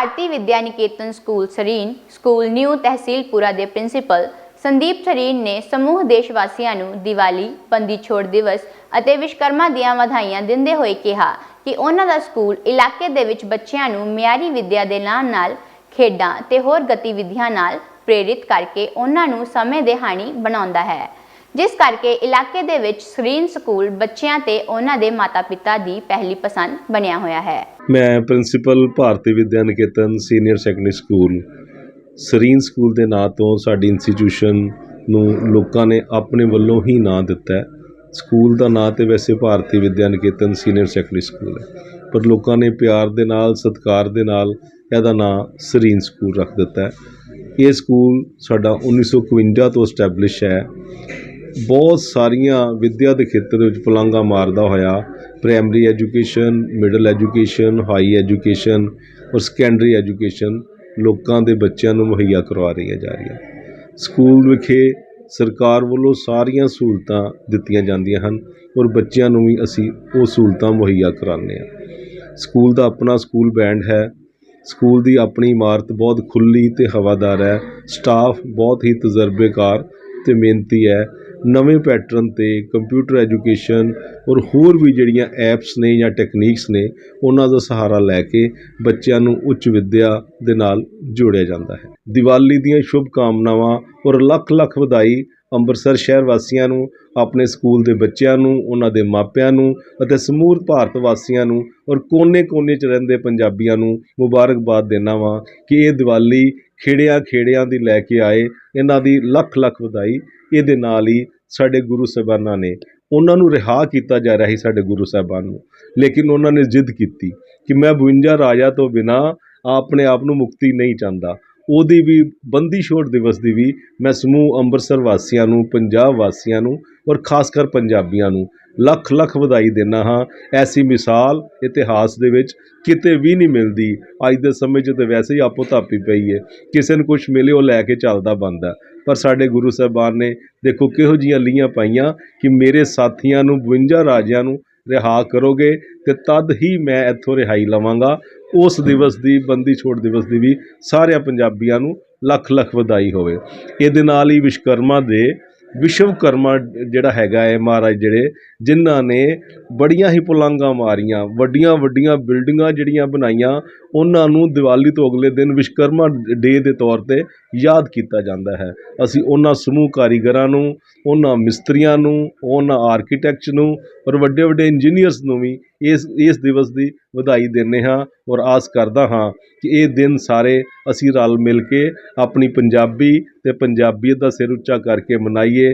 Bharati Vidya Niketan school Sareen, school new Tehsilpura ਦੇ principal Sandeep Sarin ਨੇ ਸਮੂਹ ਦੇਸ਼ ਵਾਸੀਆਂ ਨੂੰ ਦੀਵਾਲੀ ਬੰਦੀ ਛੋੜ ਦਿਵਸ ਅਤੇ ਵਿਸ਼ਕਰਮਾ ਦੀਆਂ ਵਧਾਈਆਂ ਦਿੰਦੇ ਹੋਏ ਕਿਹਾ ਕਿ ਉਹਨਾਂ ਦਾ ਸਕੂਲ ਇਲਾਕੇ ਦੇ ਵਿੱਚ ਬੱਚਿਆਂ ਨੂੰ ਮਿਆਰੀ ਵਿੱਦਿਆ ਦੇ ਨਾਲ-ਨਾਲ ਖੇਡਾਂ ਤੇ ਹੋਰ ਗਤੀਵਿਧੀਆਂ ਨਾਲ ਪ੍ਰੇਰਿਤ ਕਰਕੇ ਉਹਨਾਂ ਨੂੰ ਸਮੇਂ ਦੇ ਹਾਣੀ ਬਣਾਉਂਦਾ ਹੈ। ਜਿਸ ਕਰਕੇ ਇਲਾਕੇ ਦੇ ਵਿੱਚ ਸਰੀਨ ਸਕੂਲ ਬੱਚਿਆਂ ਤੇ ਉਹਨਾਂ ਦੇ ਮਾਤਾ-ਪਿਤਾ ਦੀ ਪਹਿਲੀ ਪਸੰਦ ਬਣਿਆ ਹੋਇਆ ਹੈ। ਮੈਂ principal Bharati Vidya Niketan senior secondary school, Sareen school ਦੇ ਨਾਂ ਤੋਂ ਸਾਡੀ ਇੰਸਟੀਟਿਊਸ਼ਨ ਨੂੰ ਲੋਕਾਂ ਨੇ ਆਪਣੇ ਵੱਲੋਂ ਹੀ ਨਾਂ ਦਿੱਤਾ ਹੈ। ਸਕੂਲ ਦਾ ਨਾਂ ਤੇ ਵੈਸੇ Bharati Vidya Niketan senior secondary school ਹੈ, ਪਰ ਲੋਕਾਂ ਨੇ ਪਿਆਰ ਦੇ ਨਾਲ, ਸਤਿਕਾਰ ਦੇ ਨਾਲ ਇਹਦਾ ਨਾਂ ਸਰੀਨ ਸਕੂਲ ਰੱਖ ਦਿੱਤਾ ਹੈ। ਇਹ ਸਕੂਲ ਸਾਡਾ 1951 ਤੋਂ ਸਟੈਬਲਿਸ਼ ਹੈ। ਬਹੁਤ ਸਾਰੀਆਂ ਵਿੱਦਿਆ ਦੇ ਖੇਤਰ ਦੇ ਵਿੱਚ ਪਲਾਂਘਾ ਮਾਰਦਾ ਹੋਇਆ primary education middle education high education ਔਰ ਸੈਕੰਡਰੀ ਐਜੂਕੇਸ਼ਨ ਲੋਕਾਂ ਦੇ ਬੱਚਿਆਂ ਨੂੰ ਮੁਹੱਈਆ ਕਰਵਾ ਰਹੀਆਂ ਜਾ ਰਹੀਆਂ। ਸਕੂਲ ਵਿਖੇ ਸਰਕਾਰ ਵੱਲੋਂ ਸਾਰੀਆਂ ਸਹੂਲਤਾਂ ਦਿੱਤੀਆਂ ਜਾਂਦੀਆਂ ਹਨ ਔਰ ਬੱਚਿਆਂ ਨੂੰ ਵੀ ਅਸੀਂ ਉਹ ਸਹੂਲਤਾਂ ਮੁਹੱਈਆ ਕਰਾਉਂਦੇ ਹਾਂ। ਸਕੂਲ ਦਾ ਆਪਣਾ ਸਕੂਲ ਬੈਂਡ ਹੈ। ਸਕੂਲ ਦੀ ਆਪਣੀ ਇਮਾਰਤ ਬਹੁਤ ਖੁੱਲੀ ਤੇ ਹਵਾਦਾਰ ਹੈ। ਸਟਾਫ ਬਹੁਤ ਹੀ ਤਜਰਬੇਕਾਰ ਤੇ ਮਿਹਨਤੀ ਹੈ ਨਵੇਂ ਪੈਟਰਨ ਤੇ ਕੰਪਿਊਟਰ ਐਜੂਕੇਸ਼ਨ ਔਰ ਹੋਰ ਵੀ ਜਿਹੜੀਆਂ ਐਪਸ ਨੇ ਜਾਂ ਟੈਕਨੀਕਸ ਨੇ, ਉਹਨਾਂ ਦਾ ਸਹਾਰਾ ਲੈ ਕੇ ਬੱਚਿਆਂ ਨੂੰ ਉੱਚ ਵਿੱਦਿਆ ਦੇ ਨਾਲ ਜੋੜਿਆ ਜਾਂਦਾ ਹੈ। ਦੀਵਾਲੀ ਦੀਆਂ ਸ਼ੁਭ ਕਾਮਨਾਵਾਂ ਔਰ ਲੱਖ ਲੱਖ ਵਧਾਈ ਅੰਮ੍ਰਿਤਸਰ ਸ਼ਹਿਰ ਵਾਸੀਆਂ ਨੂੰ, ਆਪਣੇ ਸਕੂਲ ਦੇ ਬੱਚਿਆਂ ਨੂੰ, ਉਹਨਾਂ ਦੇ ਮਾਪਿਆਂ ਨੂੰ ਅਤੇ ਸਮੂਹ ਭਾਰਤ ਵਾਸੀਆਂ ਨੂੰ ਔਰ ਕੋਨੇ-ਕੋਨੇ 'ਚ ਰਹਿੰਦੇ ਪੰਜਾਬੀਆਂ ਨੂੰ ਮੁਬਾਰਕਬਾਦ ਦੇਣਾ ਵਾਂ ਕਿ ਇਹ ਦੀਵਾਲੀ ਖੇੜਿਆਂ ਖੇੜਿਆਂ ਦੀ ਲੈ ਕੇ ਆਏ, ਇਹਨਾਂ ਦੀ ਲੱਖ ਲੱਖ ਵਧਾਈ ਇਹਦੇ ਨਾਲ ਹੀ ਸਾਡੇ ਗੁਰੂ ਸਾਹਿਬਾਨਾਂ ਨੇ, ਉਹਨਾਂ ਨੂੰ ਰਿਹਾ ਕੀਤਾ ਜਾ ਰਿਹਾ ਸੀ ਸਾਡੇ ਗੁਰੂ ਸਾਹਿਬਾਨ ਨੂੰ, ਲੇਕਿਨ ਉਹਨਾਂ ਨੇ ਜ਼ਿੱਦ ਕੀਤੀ ਕਿ ਮੈਂ 52 ਰਾਜਾ ਤੋਂ ਬਿਨਾ ਆਪਣੇ ਆਪ ਨੂੰ ਮੁਕਤੀ ਨਹੀਂ ਚਾਹੁੰਦਾ। ਉਹਦੀ ਵੀ ਬੰਦੀ ਛੋੜ ਦਿਵਸ ਦੀ ਵੀ ਮੈਂ ਸਮੂਹ ਅੰਮ੍ਰਿਤਸਰ ਵਾਸੀਆਂ ਨੂੰ, ਪੰਜਾਬ ਵਾਸੀਆਂ ਨੂੰ ਔਰ ਖਾਸ ਕਰ ਪੰਜਾਬੀਆਂ ਨੂੰ ਲੱਖ ਲੱਖ ਵਧਾਈ ਦਿੰਦਾ ਹਾਂ। ਐਸੀ ਮਿਸਾਲ ਇਤਿਹਾਸ ਦੇ ਵਿੱਚ ਕਿਤੇ ਵੀ ਨਹੀਂ ਮਿਲਦੀ। ਅੱਜ ਦੇ ਸਮੇਂ 'ਚ ਤਾਂ ਵੈਸੇ ਹੀ ਆਪੋ ਧਾਪੀ ਪਈ ਹੈ ਕਿਸੇ ਨੂੰ ਕੁਝ ਮਿਲੇ ਉਹ ਲੈ ਕੇ ਚੱਲਦਾ ਬੰਦਾ ਪਰ ਸਾਡੇ ਗੁਰੂ ਸਾਹਿਬਾਨ ਨੇ ਦੇਖੋ ਕਿਹੋ ਜੀਆਂ ਲੀਆਂ ਪਾਈਆਂ ਕਿ ਮੇਰੇ ਸਾਥੀਆਂ ਨੂੰ 52 ਰਾਜਿਆਂ ਨੂੰ ਰਿਹਾ ਕਰੋਗੇ ਤੇ ਤਦ ਹੀ ਮੈਂ ਇੱਥੋਂ ਰਿਹਾਈ ਲਵਾਂਗਾ। ਉਸ ਦਿਵਸ ਦੀ, ਬੰਦੀ ਛੋੜ ਦਿਵਸ ਦੀ ਵੀ ਸਾਰਿਆਂ ਪੰਜਾਬੀਆਂ ਨੂੰ ਲੱਖ ਲੱਖ ਵਧਾਈ ਹੋਵੇ। ਇਹਦੇ ਨਾਲ ਹੀ ਵਿਸ਼ਕਰਮਾ ਦੇ, ਵਿਸ਼ਵਕਰਮਾ ਜਿਹੜਾ ਹੈਗਾ ਹੈ ਮਹਾਰਾਜ ਜਿਹੜੇ, ਜਿਨ੍ਹਾਂ ਨੇ ਬੜੀਆਂ ਹੀ ਪੁਲਾਂਘਾਂ ਮਾਰੀਆਂ ਵੱਡੀਆਂ ਵੱਡੀਆਂ ਬਿਲਡਿੰਗਾਂ ਜਿਹੜੀਆਂ ਬਣਾਈਆਂ ਉਹਨਾਂ ਨੂੰ ਦੀਵਾਲੀ ਤੋਂ ਅਗਲੇ ਦਿਨ ਵਿਸ਼ਵਕਰਮਾ ਡੇ ਦੇ ਤੌਰ ਤੇ ਯਾਦ ਕੀਤਾ ਜਾਂਦਾ ਹੈ। ਅਸੀਂ ਉਹਨਾਂ ਸਮੂਹ ਕਾਰੀਗਰਾਂ ਨੂੰ, ਉਹਨਾਂ ਮਿਸਤਰੀਆਂ ਨੂੰ, ਉਹਨਾਂ ਆਰਕੀਟੈਕਟਸ ਨੂੰ ਔਰ ਵੱਡੇ ਵੱਡੇ ਇੰਜੀਨੀਅਰਸ ਨੂੰ ਵੀ ਇਸ ਇਸ ਦਿਵਸ ਦੀ ਵਧਾਈ ਦਿੰਦੇ ਹਾਂ ਔਰ ਆਸ ਕਰਦਾ ਹਾਂ ਕਿ ਇਹ ਦਿਨ ਸਾਰੇ ਅਸੀਂ ਰਲ ਮਿਲ ਕੇ ਆਪਣੀ ਪੰਜਾਬੀ ਅਤੇ ਪੰਜਾਬੀਅਤ ਦਾ ਸਿਰ ਉੱਚਾ ਕਰਕੇ ਮਨਾਈਏ।